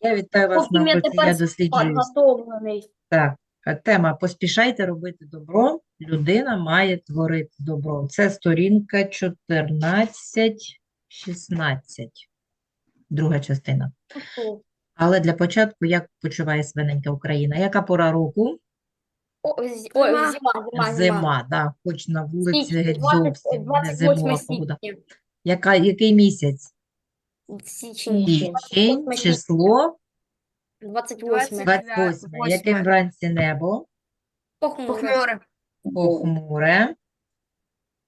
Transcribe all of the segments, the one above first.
Я вітаю вас Поки на я «Я досліджую». підготовлений. Так, е, тема «Поспішайте робити добро». Людина має творити добро. Це сторінка 14-16, друга частина. Але для початку, як почуває свиненька Україна? Яка пора року? О, з- Ой, Зима. зима, зима, Зима, да, хоч на вулиці Січень, геть 20 зовсім не 28 зимова погода. січня. Яка, який місяць? Січень. Січень, число 28. 28. Восьме. Яким вранці небо? Похмуре. Похмуре.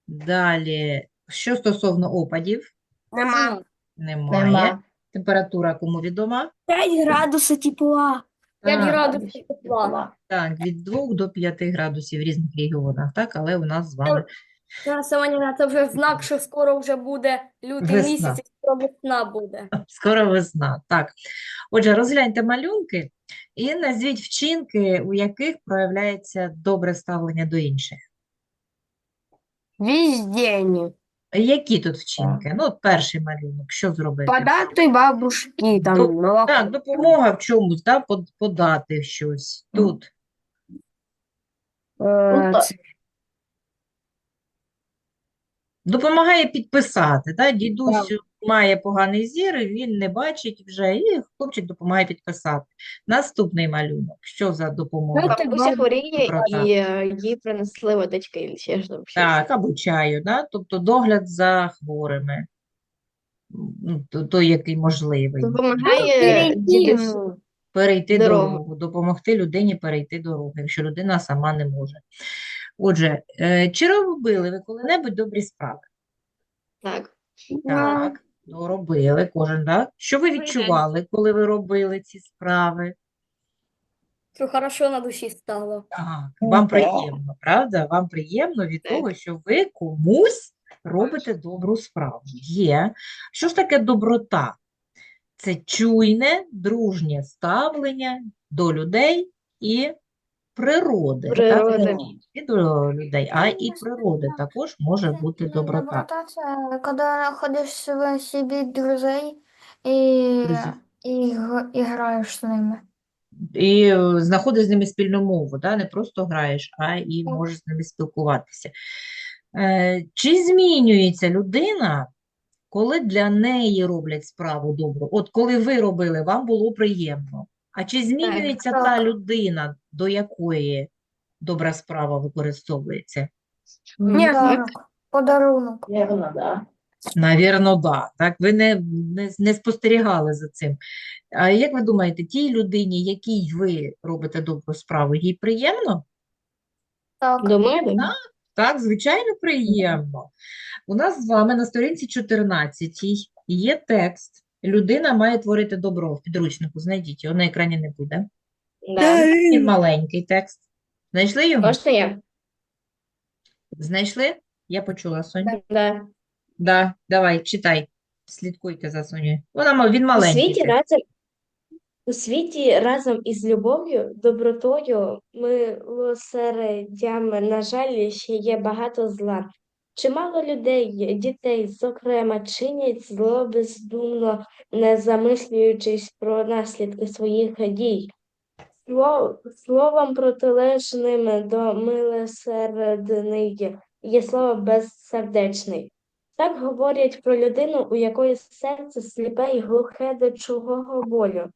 Далі, що стосовно опадів, Нема. немає. Нема. Температура кому відома? 5 градусів тепла. 5 Так, градусів тепла. так, від 2 до 5 градусів в різних регіонах, так, але у нас з вами Це, Семеніна, це вже знак, що скоро вже буде лютий Весна. місяць і скоро весна буде. скоро весна. Так. Отже, розгляньте малюнки і назвіть вчинки, у яких проявляється добре ставлення до інших. Віздень. Які тут вчинки? Ну, от перший малюнок, що зробити? Подати бабушки, там, До- молоко. Так, допомога в чомусь, так, под- подати щось. Тут. Е, це- Допомагає підписати, так? Дідусь має поганий зір, він не бачить вже, і хлопчик допомагає підписати. Наступний малюнок. Що за допомога? Бабуся Бабуся хворіє і е, їй принесли водички і ще ж. Так, або чаю, да? Тобто догляд за хворими. Ну, той, який можливий. Допомагає дідусь Перейти Дорогу. дорогу, допомогти людині перейти дорогу, якщо людина сама не може. Отже, е, чи робили ви коли-небудь добрі справи? так. Так, ну, робили кожен, так? Що ви відчували, коли ви робили ці справи? Що хорошо на душі стало. Так, вам приємно, правда? Вам приємно від Так. того, що ви комусь робите добру справу. Є. Що ж таке доброта? Це чуйне, дружнє ставлення до людей і природи. так? Природи. Не тільки до людей, а і природи також може бути доброта. Доброта це коли знаходиш себе собі друзей і, Друзів. і, г- і граєш з ними. І е, знаходиш з ними спільну мову, да? Не просто граєш, а і можеш з ними спілкуватися. Е, Чи змінюється людина, коли для неї роблять справу добру? От коли ви робили, вам було приємно. А чи змінюється та Так. людина, до якої добра справа використовується? Ні, Подарунок. Подарунок. Навірно, да. Так, ви не, не, не спостерігали за цим. А як ви думаєте, тій людині, якій ви робите добру справу, їй приємно? Так. До мене? Так, звичайно, приємно. У нас з вами на сторінці 14 є текст. Людина має творити добро в підручнику. Знайдіть його, на екрані не буде. Да. Він маленький текст. Знайшли його? Можна я? Знайшли? Я почула, Соню. Да. Да, давай, читай. Слідкуйте за Сонею. Вона, ма- він У маленький світі текст. разом у світі разом із любов'ю, добротою, милосердям, на жаль, ще є багато зла. Чимало людей, дітей, зокрема, чинять зло бездумно, не замислюючись про наслідки своїх дій. Сло- Словом протилежним до милосердний є слово безсердечний. Так говорять про людину, у якої серце сліпе і глухе до чужого болю.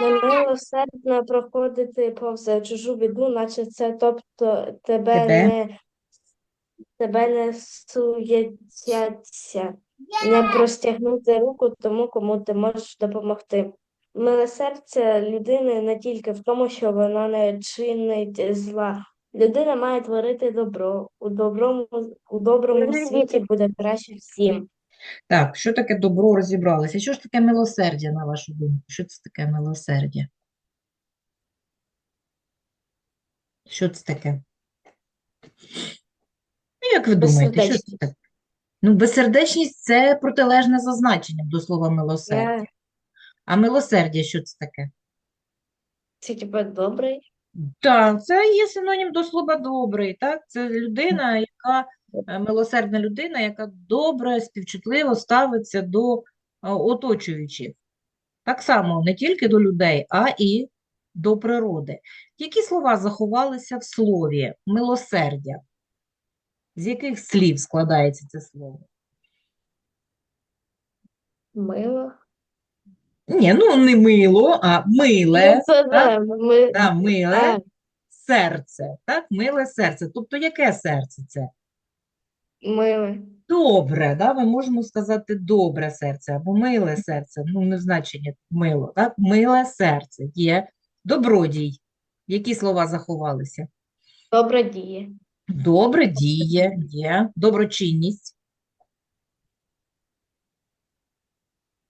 Немилосердно проходити повз чужу біду, наче це тобто тебе Тебе? не тебе не суєтяться, не простягнути руку тому, кому ти можеш допомогти. Милосердя людини не тільки в тому, що вона не чинить зла. Людина має творити добро. У доброму, у доброму світі буде краще всім. Так, що таке добро розібралися? Що ж таке милосердя, на вашу думку? Що це таке милосердя? Що це таке? Як ви думаєте, що це таке? Ну, безсердечність – це протилежне за значенням до слова милосердя. Я А милосердя що це таке? це типа добрий. Так, це є синонім до слова добрий, так? Це людина, яка, е, милосердна людина, яка добре, співчутливо ставиться до е, оточуючих. Так само не тільки до людей, а і до природи. Які слова заховалися в слові милосердя? З яких слів складається це слово? Мило. Ні, ну не мило, а миле, Ну, це так? ми... Да, миле А, серце, так? Миле серце. Тобто яке серце це? миле. Добре, да? Ми можемо сказати добре серце або миле серце, ну не в значенні мило, так? Миле серце є добродій. Які слова заховалися? Добра діє. Добре діє, є доброчинність,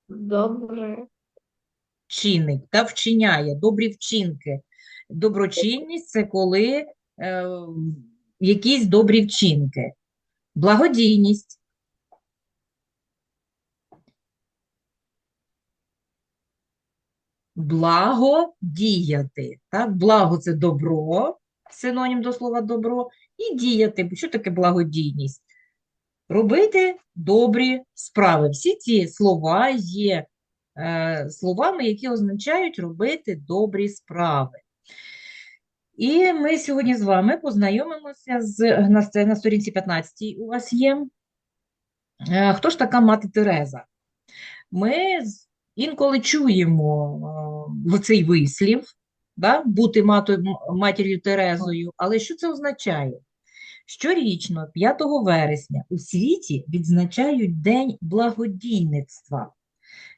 Добре. чинить та вчиняє, добрі вчинки. Доброчинність це коли е, якісь добрі вчинки. Благодійність. Благодіяти. Так? Благо це добро, синонім до слова добро, і діяти. Що таке благодійність? Робити добрі справи. Всі ці слова є е, словами, які означають робити добрі справи. І ми сьогодні з вами познайомимося з на, на сторінці 15 у вас є. Е, Хто ж така мати Тереза? Ми інколи чуємо е, цей вислів, да, бути матою, матір'ю Терезою, але що це означає? Щорічно, 5 вересня, у світі відзначають День благодійництва.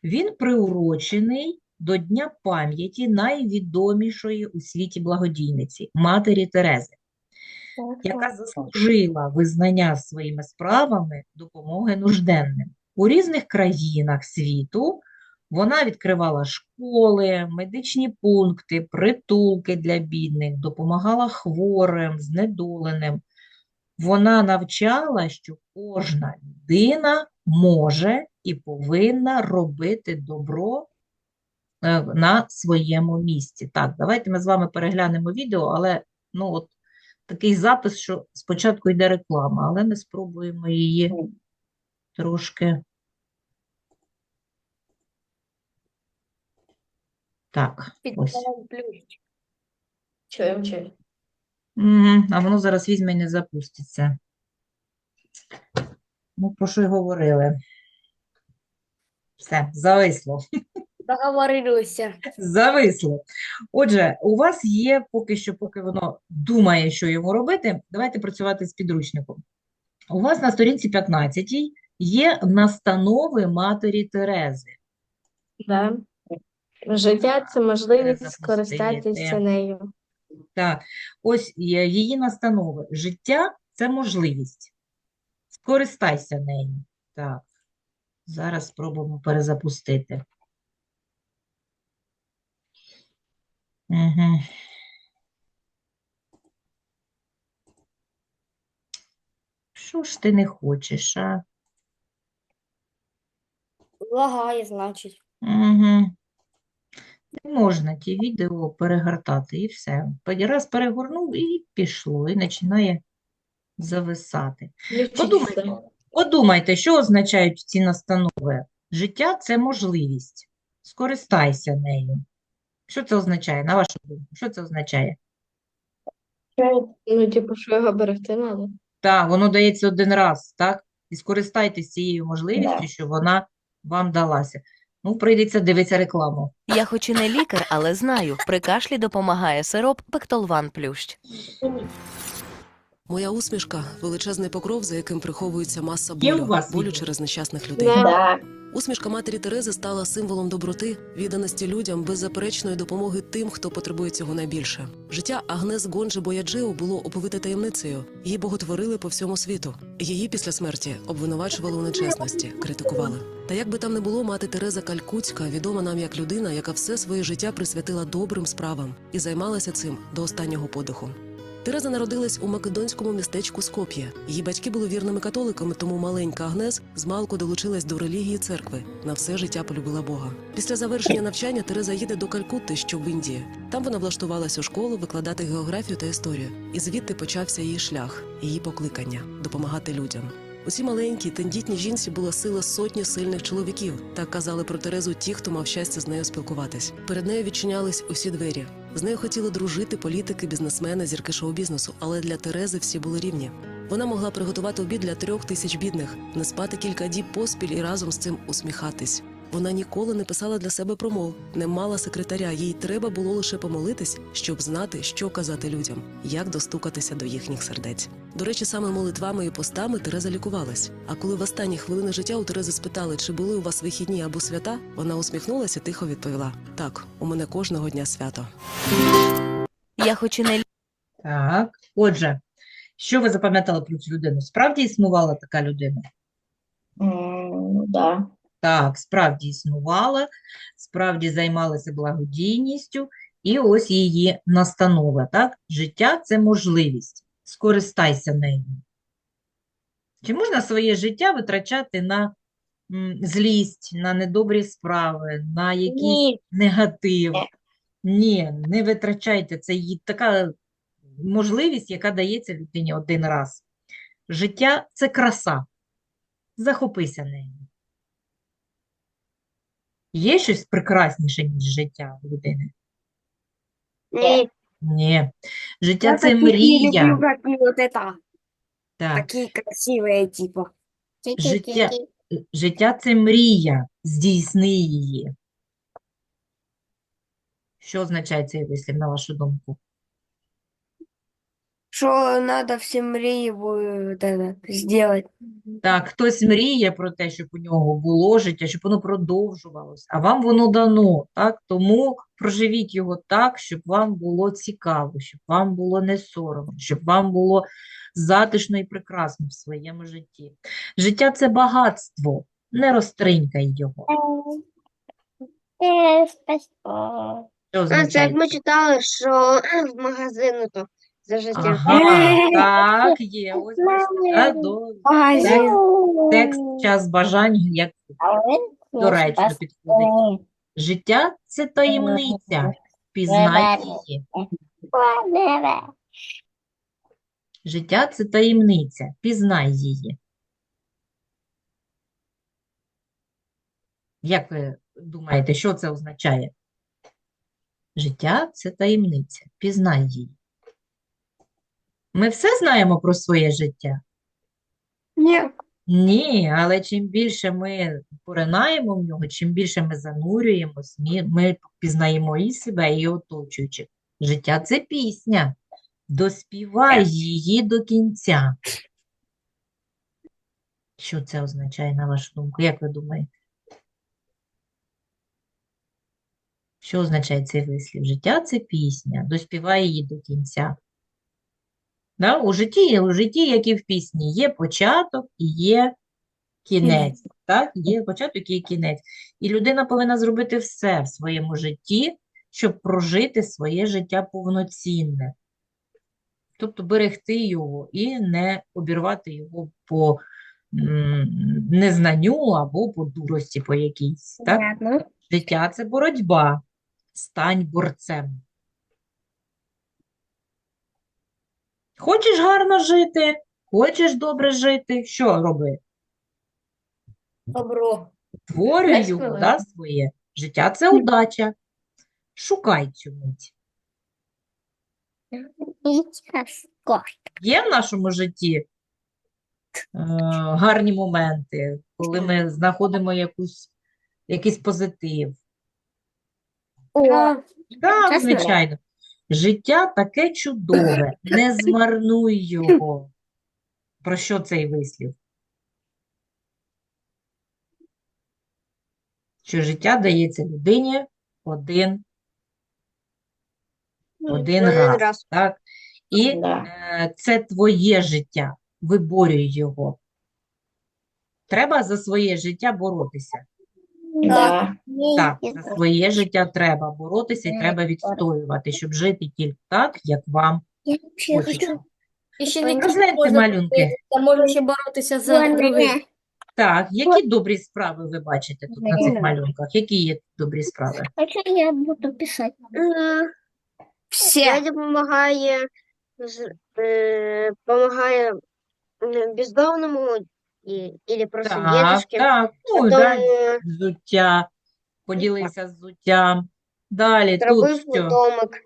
Він приурочений до Дня пам'яті найвідомішої у світі благодійниці Матері Терези, яка заслужила визнання своїми справами допомоги нужденним. У різних країнах світу вона відкривала школи, медичні пункти, притулки для бідних, допомагала хворим, знедоленим. Вона навчала, що кожна людина може і повинна робити добро е, на своєму місці. Так, давайте ми з вами переглянемо відео, але ну, от такий запис, що спочатку йде реклама, але ми спробуємо її трошки. Так, ось. Чуємо, чуємо. Мгм, А воно зараз візьме і не запуститься. Ну, про що й говорили. Все, зависло. Договорилися. Зависло. Отже, у вас є поки що, поки воно думає, що йому робити, давайте працювати з підручником. У вас на сторінці 15 є настанови матері Терези. Да. Життя це можливість скористатися нею. Так, ось її настанови. Життя – це можливість. Скористайся нею. Так, зараз спробуємо перезапустити. Угу. Що ж ти не хочеш, а? Лагає, значить. Угу. Можна ті відео перегортати і все. Раз перегорнув і пішло, і починає зависати. Подумайте, подумайте, що означають ці настанови. Життя – це можливість. Скористайся нею. Що це означає, на вашу думку? Що це означає? Ну, типу, що його берегти треба. Так, воно дається один раз, так? І скористайтесь цією можливістю, що вона вам далася. Ну, прийдеться дивитися рекламу. Я хоч і не лікар, але знаю, при кашлі допомагає сироп Пектолван Плющ. Моя усмішка величезний покров, за яким приховується маса Є у болю, вас болю через нещасних людей. Да. Усмішка матері Терези стала символом доброти, відданості людям, беззаперечної допомоги тим, хто потребує цього найбільше. Життя Агнес Гонджи Бояджио було оповите таємницею. Її боготворили по всьому світу. Її після смерті обвинувачували у нечесності, критикували. Та як би там не було, мати Тереза Калькутська відома нам як людина, яка все своє життя присвятила добрим справам і займалася цим до останнього подиху. Тереза народилась у македонському містечку Скоп'є. Її батьки були вірними католиками, тому маленька Агнес змалку долучилась до релігії церкви. На все життя полюбила Бога. Після завершення навчання Тереза їде до Калькутти, що в Індії. Там вона влаштувалась у школу викладати географію та історію. І звідти почався її шлях, її покликання допомагати людям. У цій маленькій, тендітній жінці була сила сотні сильних чоловіків. Так казали про Терезу ті, хто мав щастя з нею спілкуватись. Перед нею відчинялись усі двері. З нею хотіли дружити політики, бізнесмени, зірки шоу-бізнесу, але для Терези всі були рівні. Вона могла приготувати обід для трьох тисяч бідних, не спати кілька діб поспіль і разом з цим усміхатись. Вона ніколи не писала для себе промов, не мала секретаря. Їй треба було лише помолитись, щоб знати, що казати людям, як достукатися до їхніх сердець. До речі, саме молитвами і постами Тереза лікувалась. А коли в останні хвилини життя у Терези спитали, чи були у вас вихідні або свята, вона усміхнулася, тихо відповіла: Так, у мене кожного дня свято. Я хоч і не Так, отже, що ви запам'ятали про цю людину? Справді існувала така людина? Да. Так, справді існувала, справді займалася благодійністю, і ось її настанова, так? Життя – це можливість, скористайся нею. Чи можна своє життя витрачати на злість, на недобрі справи, на якийсь Ні. негатив? Ні, не витрачайте. Це така можливість, яка дається людині один раз. Життя – це краса. Захопися нею. Є щось прекрасніше, ніж життя у людини? Ні. Ні. Життя Я це мрія. люблю, какие вот это. Так. Такие красивые, типа. Життя, життя це мрія. Здійсни її. Що означає цей вислів, на вашу думку? Что надо все мрии вот это сделать. Так, хтось мріє про те, щоб у нього було життя, щоб воно продовжувалось, а вам воно дано, так? Тому проживіть його так, щоб вам було цікаво, щоб вам було не соромно, щоб вам було затишно і прекрасно в своєму житті. Життя – це багатство, не розтринькай його. Що А, це як ми читали, що в магазину то за життя. Ага, так, є. Ось бачите, до, Магазин. текст «Час бажань» як доречно підходить. Життя – це таємниця, пізнай її. Життя – це таємниця, пізнай її. Як ви думаєте, що це означає? Життя – це таємниця, пізнай її. Ми все знаємо про своє життя? Нет. Ні, але чим більше ми поринаємо в нього, чим більше ми занурюємось, ми, ми пізнаємо і себе, і оточуючих. Життя – це пісня. Доспівай її до кінця. Що це означає, на вашу думку? Як ви думаєте? Що означає цей вислів? Життя – це пісня. Доспівай її до кінця. Да? У житті, у житті, як і в пісні, є початок і є кінець. Так? Є початок і є кінець. І людина повинна зробити все в своєму житті, щоб прожити своє життя повноцінне. Тобто берегти його і не обірвати його по незнанню або по дурості по якійсь. Так? Життя – це боротьба. Стань борцем. Хочеш гарно жити, хочеш добре жити, що роби? Добро. Творюй його, да, своє. Життя – це удача. Шукай цю мить. Є в нашому житті е, гарні моменти, коли ми знаходимо якусь, якийсь позитив. Так, Чесно? звичайно. Життя таке чудове, не змарнуй його. Про що цей вислів? Що життя дається людині один, один Один раз, раз. так? І е, це твоє життя, виборюй його. Треба за своє життя боротися. Так, за своє життя треба боротися і треба відстоювати, щоб жити тільки так, як вам хочеться. І ще не тільки Розгляньте можна малюнки. боротися, може ще боротися за других. Так, які добрі справи ви бачите тут на цих малюнках? Які є добрі справи? А что я буду писать? Все. Дядя допомагає, з- е, помагає м, бездомному, и, или просто Так, дедушке. так, ну, да, э, взуття, поділився взуттям. Далі тут зробив що? домик.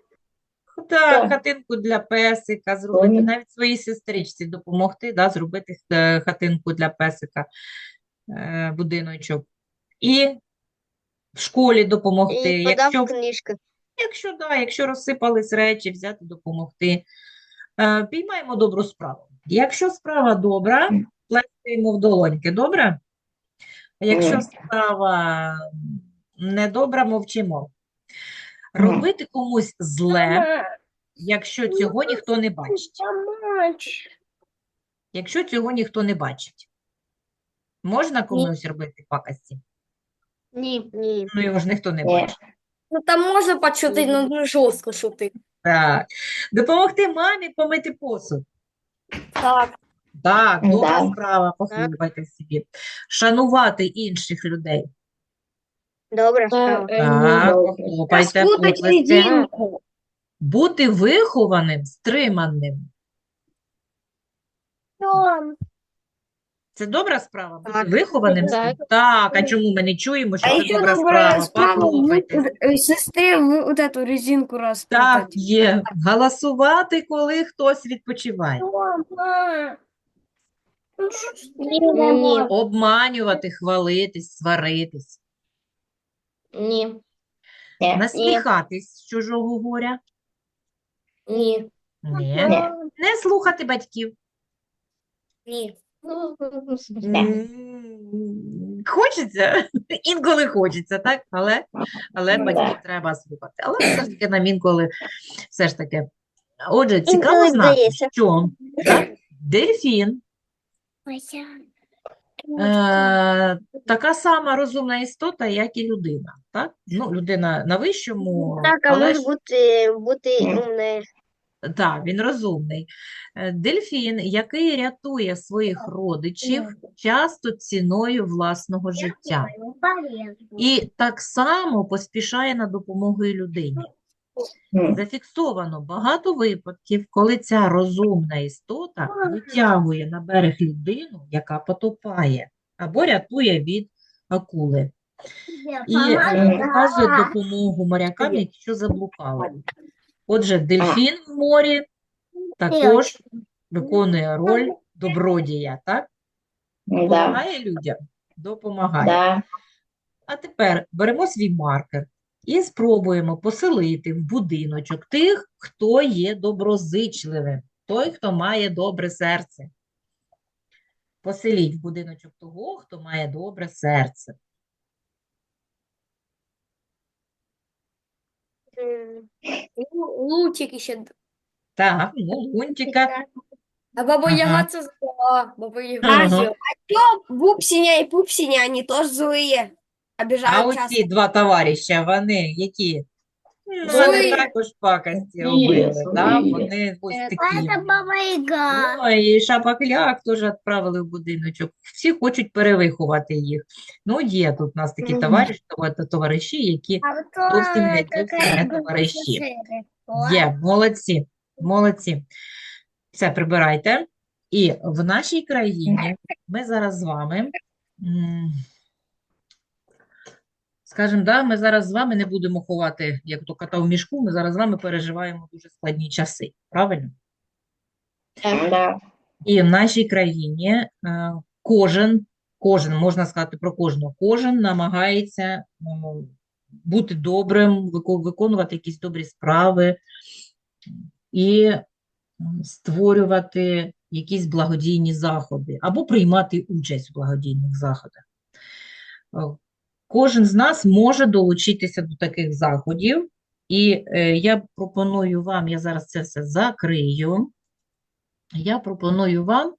Так, хатинку для песика зробити, навіть своїй сестричці допомогти, да, зробити е, хатинку для песика, е, будиночок. І в школі допомогти. І подав Якщо, книжки. якщо, да, якщо розсипались речі, взяти допомогти. Е, Піймаємо добру справу. Якщо справа добра, плескаємо в долоньки, добре? А якщо справа недобра, мовчимо. Робити комусь зле, якщо цього ніхто не бачить. Якщо цього ніхто не бачить. Можна комусь робити пакості? Ні, ні. Ну, його ж ніхто не бачить. Ну там можна почути, ну не жорстко шутити. Так. Допомогти мамі помити посуд. Так. Так, добра Да. справа, похлопайте собі. Шанувати інших людей. Добре, справа. Так, похлопайте, поплесте. Бути вихованим, стриманим. Це добра справа? Бути Так. вихованим? Так. Так, а чому ми не чуємо, що А це еще добра справа? справа Похлопайте. в- сестре в- вот эту резинку Так, распутать. є. Голосувати, коли хтось відпочиває. Ні, Обманювати, хвалитись, сваритись. ні, Насміхатись з чужого горя. ні. Ні. Не слухати батьків. Ні. Ну, Хочеться, інколи хочеться, так? Але, але батьків треба слухати. Але все ж таки нам інколи все ж таки. Отже, цікаво знати, що так, дельфін е, така сама розумна істота, як і людина. Так? Ну, людина на вищому, Так, а але може ж бути, бути умною. Так, він розумний. Е, Дельфін, який рятує своїх родичів часто ціною власного життя. І так само поспішає на допомогу і людині. Зафіксовано багато випадків, коли ця розумна істота витягує на берег людину, яка потопає, або рятує від акули. І е, показує допомогу морякам, якщо заблукали. Отже, дельфін в морі також виконує роль добродія, так? Допомагає людям? Допомагає. А тепер беремо свій маркер і спробуємо поселити в будиночок тих, хто є доброзичливим, той, хто має добре серце. Поселіть в будиночок того, хто має добре серце. М, Лу- Лутик ще. Так, ну, Лунтика. А баба Ага. Яга це зла. Баба Яга. Ага. зла. Пупсиня и Пупсиня, они тоже злые. А Обижают часто. оці два товариша, вони які? Ну, Злі. Вони також пакості робили, так? Вони ось такі. Ну, і шапокляк теж відправили в будиночок. Всі хочуть перевиховати їх. Ну, є тут у нас такі товариші, товар- товариші, які зовсім не, не товариші. Є, молодці, молодці. Все, прибирайте. І в нашій країні ми зараз з вами, м, скажімо, да, ми зараз з вами не будемо ховати, як то кота в мішку, ми зараз з вами переживаємо дуже складні часи, правильно? І в нашій країні е, кожен, кожен, можна сказати про кожного, кожен намагається ну, бути добрим, виконувати якісь добрі справи і створювати якісь благодійні заходи або приймати участь у благодійних заходах. Кожен з нас може долучитися до таких заходів, і е, я пропоную вам, я зараз це все закрию. Я пропоную вам